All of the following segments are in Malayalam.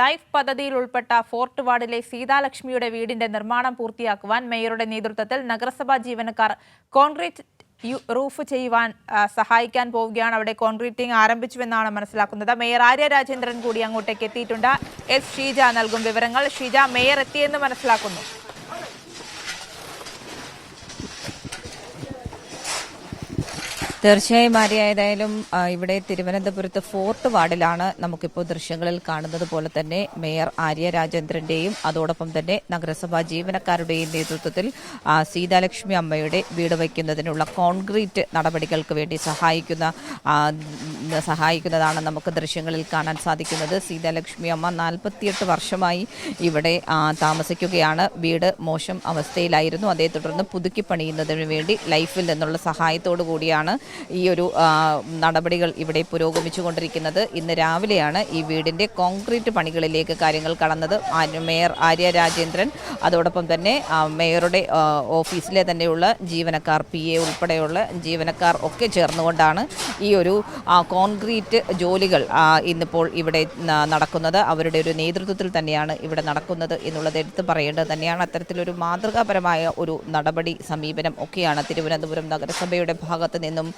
ലൈഫ് പദ്ധതിയിൽ ഉൾപ്പെട്ട ഫോർട്ട് വാർഡിലെ സീതാലക്ഷ്മിയുടെ വീടിന്റെ നിർമ്മാണം പൂർത്തിയാക്കുവാൻ മേയറുടെ നേതൃത്വത്തിൽ നഗരസഭാ ജീവനക്കാർ കോൺക്രീറ്റ് റൂഫ് ചെയ്യുവാൻ സഹായിക്കാൻ പോവുകയാണ്. അവിടെ കോൺക്രീറ്റിംഗ് ആരംഭിച്ചുവെന്നാണ് മനസ്സിലാക്കുന്നത്. മേയർ ആര്യ രാജേന്ദ്രൻ കൂടി അങ്ങോട്ടേക്ക് എത്തിയിട്ടുണ്ട്. എസ് ഷീജ നൽകും വിവരങ്ങൾ. ഷീജ മേയർ എത്തിയെന്ന് മനസ്സിലാക്കുന്നു. തീർച്ചയായും ആര്യ ഏതായാലും ഇവിടെ തിരുവനന്തപുരത്ത് ഫോർട്ട് വാർഡിലാണ് നമുക്കിപ്പോൾ ദൃശ്യങ്ങളിൽ കാണുന്നത് പോലെ തന്നെ മേയർ ആര്യ രാജേന്ദ്രന്റെയും അതോടൊപ്പം തന്നെ നഗരസഭാ ജീവനക്കാരുടെയും നേതൃത്വത്തിൽ സീതാലക്ഷ്മി അമ്മയുടെ വീട് വയ്ക്കുന്നതിനുള്ള കോൺക്രീറ്റ് നടപടികൾക്ക് വേണ്ടി സഹായിക്കുന്ന സഹായിക്കുന്നതാണ് നമുക്ക് ദൃശ്യങ്ങളിൽ കാണാൻ സാധിക്കുന്നത്. സീതാലക്ഷ്മി അമ്മ നാൽപ്പത്തിയെട്ട് വർഷമായി ഇവിടെ താമസിക്കുകയാണ്. വീട് മോശം അവസ്ഥയിലായിരുന്നു. അതേ തുടർന്ന് പുതുക്കി പണിയുന്നതിന് വേണ്ടി ലൈഫിൽ നിന്നുള്ള സഹായത്തോടു കൂടിയാണ് ഈ ഒരു നടപടികൾ ഇവിടെ പുരോഗമിച്ചുകൊണ്ടിരിക്കുന്നത്. ഇന്ന് രാവിലെയാണ് ഈ വീടിന്റെ കോൺക്രീറ്റ് പണികളിലേക്ക് കാര്യങ്ങൾ കടന്നത്. മേയർ ആര്യ രാജേന്ദ്രൻ അതോടൊപ്പം തന്നെ മേയറുടെ ഓഫീസിലെ തന്നെയുള്ള ജീവനക്കാർ പി എ ഉൾപ്പെടെയുള്ള ജീവനക്കാർ ഒക്കെ ചേർന്നുകൊണ്ടാണ് ഈ ഒരു കോൺക്രീറ്റ് ജോലികൾ ഇന്നിപ്പോൾ ഇവിടെ നടക്കുന്നത്. അവരുടെ ഒരു നേതൃത്വത്തിൽ തന്നെയാണ് ഇവിടെ നടക്കുന്നത് എന്നുള്ളത് എടുത്തു പറയേണ്ടത് തന്നെയാണ്. അത്തരത്തിലൊരു മാതൃകാപരമായ ഒരു നടപടി സമീപനം ഒക്കെയാണ് തിരുവനന്തപുരം നഗരസഭയുടെ ഭാഗത്ത് നിന്നും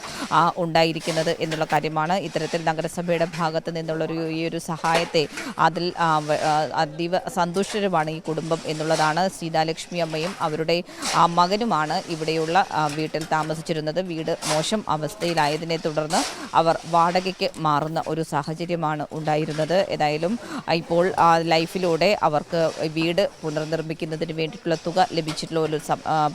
ഉണ്ടായിരിക്കുന്നത് എന്നുള്ള കാര്യമാണ് ഇത്തരത്തിൽ നഗരസഭയുടെ ഭാഗത്ത് നിന്നുള്ളൊരു ഈ ഒരു സഹായത്തെ അതിൽ അതീവ സന്തുഷ്ടരുമാണ് ഈ കുടുംബം എന്നുള്ളതാണ്. സീതാലക്ഷ്മി അമ്മയും അവരുടെ മകനുമാണ് ഇവിടെയുള്ള വീട്ടിൽ താമസിച്ചിരുന്നത്. വീട് മോശം അവസ്ഥയിലായതിനെ തുടർന്ന് അവർ വാടകയ്ക്ക് മാറുന്ന ഒരു സാഹചര്യമാണ് ഉണ്ടായിരുന്നത്. ഏതായാലും ഇപ്പോൾ ലൈഫിലൂടെ അവർക്ക് വീട് പുനർനിർമ്മിക്കുന്നതിന് വേണ്ടിയിട്ടുള്ള തുക ലഭിച്ചിട്ടുള്ള ഒരു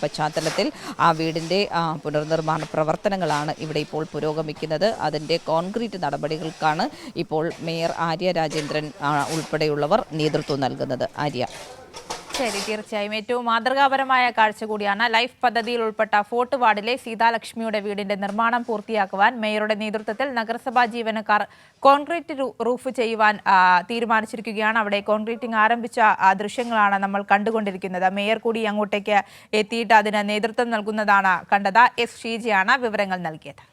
പശ്ചാത്തലത്തിൽ ആ വീടിന്റെ പുനർനിർമ്മാണ പ്രവർത്തനങ്ങളാണ് ഇവിടെ ഇപ്പോൾ പുരോഗമിക്കുന്നത്. അതിന്റെ കോൺക്രീറ്റ് നടപടികൾക്കാണ് ഇപ്പോൾ മേയർ ആര്യ രാജേന്ദ്രൻ ഉൾപ്പെടെയുള്ളവർ നേതൃത്വം നൽകുന്നത്. ആര്യ. ശരി തീർച്ചയായും. ഏറ്റവും മാതൃകാപരമായ കാഴ്ച കൂടിയാണ് ലൈഫ് പദ്ധതിയിൽ ഉൾപ്പെട്ട ഫോർട്ട് വാർഡിലെ സീതാലക്ഷ്മിയുടെ വീടിന്റെ നിർമ്മാണം പൂർത്തിയാക്കുവാൻ മേയറുടെ നേതൃത്വത്തിൽ നഗരസഭാ ജീവനക്കാർ കോൺക്രീറ്റ് റൂഫ് ചെയ്യുവാൻ തീരുമാനിച്ചിരിക്കുകയാണ്. അവിടെ കോൺക്രീറ്റിംഗ് ആരംഭിച്ച ദൃശ്യങ്ങളാണ് നമ്മൾ കണ്ടുകൊണ്ടിരിക്കുന്നത്. മേയർ കൂടി അങ്ങോട്ടേക്ക് എത്തിയിട്ട് അതിന് നേതൃത്വം നൽകുന്നതാണ് കണ്ടത്. എസ്. ഷീജയാണ് വിവരങ്ങൾ നൽകിയത്.